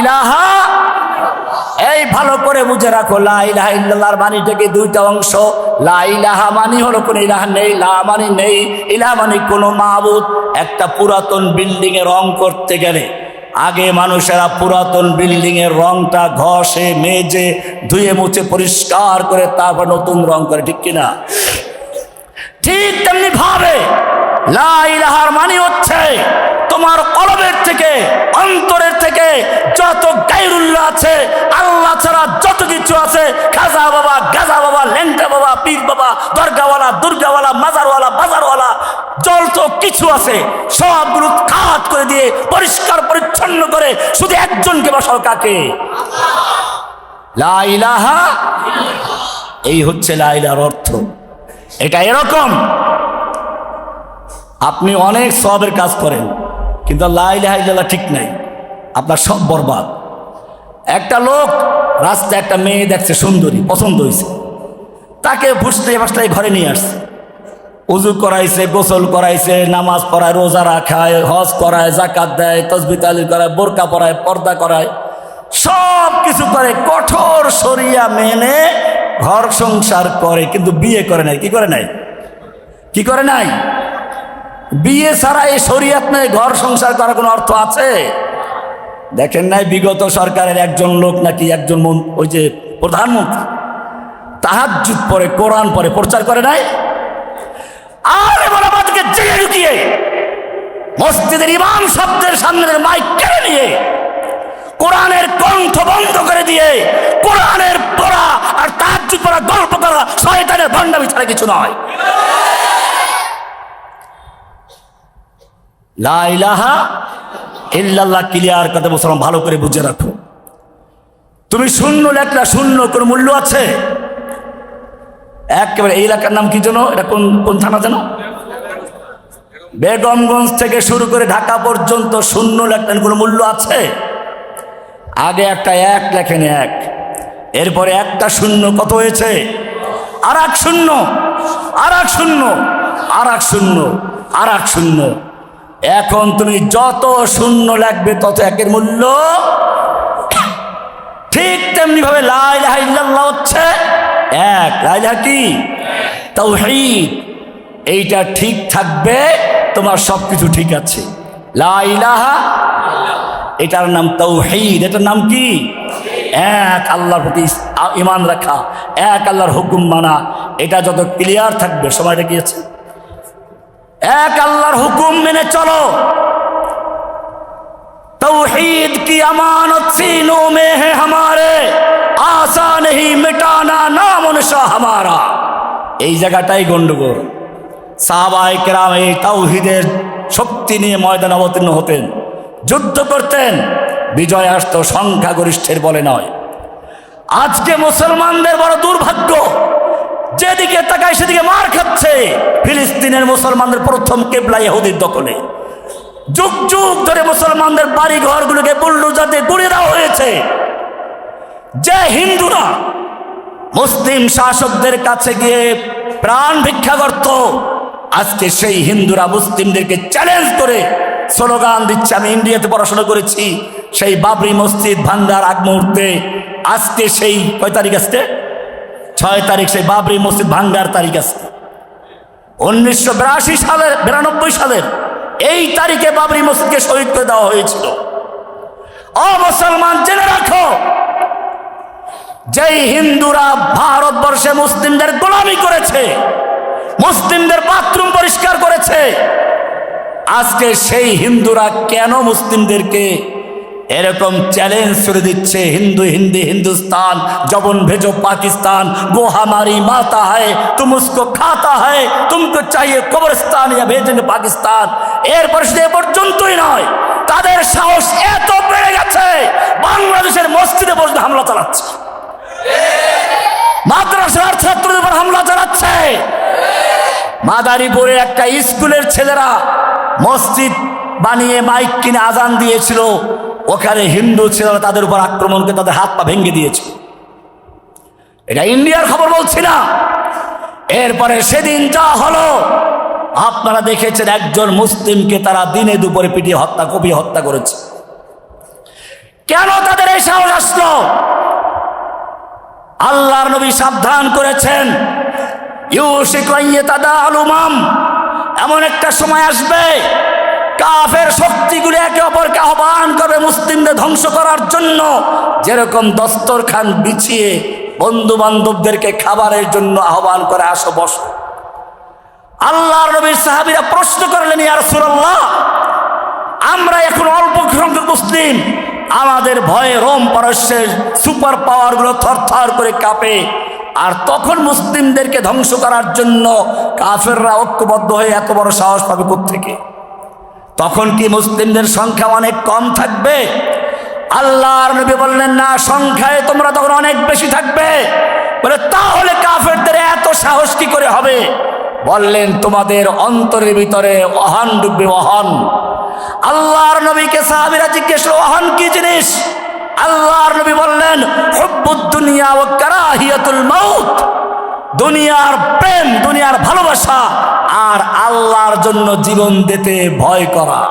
ইলাহা এই ভালো করে বুঝে রাখো, লা ইল্লাল্লাহর মানি থেকে দুইটা অংশ। লা ইলাহা মানি হলো কোনো ইলাহা নেই, লা মানি নেই। ইলাহা মানি কোনো মাবুদ, একটা পুরাতন বিল্ডিং এ রং করতে গেলে। আগে মানুষেরা পুরাতন বিল্ডিং এর রংটা ঘষে, মেজে, ধুয়ে, মুছে, পরিষ্কার করে তারপর নতুন রং করে, ঠিক কিনা ঠিক তেমনি ভাবে লা ইলাহার মানে হচ্ছে তোমার কলবের থেকে, অন্তরের থেকে যত গাইরুল্লাহ আছে, আল্লাহ ছাড়া যত কিছু আছে, খাজা বাবা, গাজা বাবা, লেংটা বাবা, পীর বাবা, দরগাওয়ালা, দুর্গাওয়ালা, মাজারওয়ালা, বাজারওয়ালা, যত কিছু আছে, সবগুলো কাজ করে দিয়ে পরিষ্কার পরিচ্ছন্ন করে শুধু একজনকে বসাও কাকে? লা ইলাহা এই হচ্ছে লা ইলাহার অর্থ। এটা এরকম। আপনি অনেক সবের কাজ করেন। কিন্তু লাইলাহাইল্লাহ ঠিক নাই। আপনার সব বরবাদ। একটা লোক রাস্তায় একটা মেয়ে দেখছে সুন্দরী, পছন্দ হয়েছে তাকে ফুসতে ফাসটাই ঘরে নিয়ে আসছে। উজু করাইছে, গোসল করাইছে, নামাজ পড়ায়, রোজা রাখায়, হজ করায় জাকাত দেয়, তসবি তালির করায়, বোরকা পরায়, পর্দা করায়। সব কিছু করে কঠোর সরিয়া মেনে ঘর সংসার করে, কিন্তু বিয়ে করে নাই। কি করে নাই? কি করে নাই? বিয়ে ছাড়া এই শরীয়ত নেই, ঘর সংসার করার কোনো অর্থ আছে? দেখেন নাই, বিগত সরকারের একজন লোক নাকি একজন ওই যে প্রধানমন্ত্রী তাহাজুদ পরে, কোরআন পরে, প্রচার করে নাই? আর আমাদেরকে জেগে ঢুকিয়ে, মসজিদের ইমাম শব্দের সামনে মাইক কেড়ে নিয়ে, কোরআনের কণ্ঠ বন্ধ করে দিয়ে, কোরআনের পড়া আর তাহাজুদ পড়া, গল্প করা, শয়তানের ভণ্ডামি ছাড়া কিছু নয়। লা ইলাহা ইল্লাল্লাহ ক্লিয়ার কথা বলছিলাম ভালো করে বুঝে রাখো। তুমি শূন্য লেখলা, শূন্য কোনো মূল্য আছে? একেবারে এই এলাকার নাম কি যেন? এটা কোন কোন থানা যেন? বেগমগঞ্জ থেকে শুরু করে ঢাকা পর্যন্ত শূন্য লেখলেন কোনো মূল্য আছে? আগে একটা এক, লেখেন এক। এরপরে একটা শূন্য কত হয়েছে? আর এক শূন্য আর এক শূন্য আর এক শূন্য আর এক শূন্য। এখন তুমি যত শূন্য লাগবে, তত একের মূল্য ঠিক তেমনি ভাবে লাইলাহা ইল্লাল্লাহ হচ্ছে এক। লাইলাহা কি? তাওহীদ। এইটা ঠিক থাকবে, তোমার সব কিছু ঠিক আছে। লাইলাহা এটার নাম তৌহিদ এটার নাম কি? এক। আল্লাহর প্রতি ইমান রাখা। এক, আল্লাহর হুকুম মানা। এটা যত ক্লিয়ার থাকবে, সময়টা কি আছে? এক আল্লাহর হুকুম মেনে চলো। তৌহিদ কি আমানত সিনো মে হে হামারে? আশা নেই মেটানা না মনসা হামারা। এই জায়গাটাই গণ্ডগোল। সাহাবাই কেরাম এই তাওহিদের শক্তি নিয়ে ময়দান অবতীর্ণ হতেন, যুদ্ধ করতেন, বিজয় আসত, সংখ্যাগরিষ্ঠের বলে নয়। আজকে মুসলমানদের বড় দুর্ভাগ্য যেদিকে তাকায় সেদিকে মার খাচ্ছে। ফিলিস্তিনের মুসলমানদের প্রথম কেবলা ইহুদির দখলে। যুগ যুগ ধরে মুসলমানদের বাড়ি ঘরগুলোকে বুল্ডুজাতে গুড়িয়ে দেওয়া হয়েছে। যে হিন্দুরা মুসলিম শাসকদের কাছে গিয়ে প্রাণ ভিক্ষা করত, আজকে সেই হিন্দুরা মুসলিমদেরকে চ্যালেঞ্জ করে স্লোগান দিচ্ছে, আমি ইন্ডিয়াতে পড়াশোনা করেছি, সেই বাবরি মসজিদ ভাঙ্গার আগ মুহূর্তে, আজকে সেই কয় তারিখ আসতে ছয় তারিখ সেই বাবরি মসজিদ ভাঙ্গার তারিখ আছে। উনিশশো বিরাশি সালের, বিরানব্বই সালের এই তারিখে বাবরি মসজিদকে শহীদ করে দেওয়া হয়েছিল। ও মুসলমান, জেনে রাখো, যেই হিন্দুরা ভারতবর্ষে মুসলিমদের গোলামি করেছে, মুসলিমদের বাথরুম পরিষ্কার করেছে, আজকে সেই হিন্দুরা কেন মুসলিমদেরকে এরকম চ্যালেঞ্জ করে দিচ্ছে হিন্দু হিন্দি হিন্দুস্তান জবন ভেজো পাকিস্তান গো हमारी माता है तुम उसको खाता है तुमको चाहिए কবরস্তান ইয়া ভেজেঙ্গে পাকিস্তান এরপর শুধু এ পর্যন্তই নয় তাদের সাহস এত বেড়ে গেছে বাংলাদেশের মসজিদে বসে হামলা চালাচ্ছে মাদ্রাসার ছাত্রদের উপর হামলা চালাচ্ছে মাদারীপুরে একটা স্কুলের ছেলেরা মসজিদ বানিয়ে মাইক কিনে আজান দিয়েছিল ওখানে হিন্দু ছেলেরা তাদের উপর আক্রমণকে তাদের হাত পা ভেঙে দিয়েছে। এটা ইন্ডিয়ার খবর বলছি না। এরপরে সেদিন যা হলো, আপনারা দেখেছেন একজন মুসলিমকে তারা দিনে দুপুরে পিটিয়ে হত্যা, কপিয়ে হত্যা করেছে। কেন তাদের এই সাহস আসলো? আল্লাহর নবী সাবধান করেছেন। ইউসিক তাদা আলুমাম এমন একটা সময় আসবে কাফের শক্তিগুলি একে অপরকে আহ্বান করবে, মুসলিমদের ধ্বংস করার জন্য। যেরকম দস্তরখান বিছিয়ে বন্ধু বান্ধবদেরকে খাবারের জন্য আহ্বান করে, আসো, বসো। আল্লাহর নবীর সাহাবীরা প্রশ্ন করলেন, ইয়া রাসূলুল্লাহ, আমরা এখন অল্প সংখ্যক মুসলিম। আমাদের ভয়ে রোম পারস্যের সুপার পাওয়ারগুলো থরথর করে কাঁপে। আর তখন মুসলিমদেরকে ধ্বংস করার জন্য কাফেররা ঐক্যবদ্ধ হয়ে এত বড় সাহস পাবে থেকে তখন কি মুসলিমদের সংখ্যা অনেক কম থাকবে? আল্লাহর নবী বললেন, না, সংখ্যায় তোমরা তখন অনেক বেশি থাকবে। বলে, তাহলে কাফেরদের এত সাহস কি করে হবে? বললেন, তোমাদের অন্তরের ভিতরে অহান ডুববে অহন আল্লাহর নবীকে সাহাবিরা জিজ্ঞেস অহন কি জিনিস? আল্লাহর নবী বললেন, হুব্বুদ দুনিয়া ও কারাহিয়াতুল মাউত। দুনিয়ার প্রেম দুনিয়ার ভালোবাসা আর আল্লাহর জন্য জীবন দিতে ভয় করা।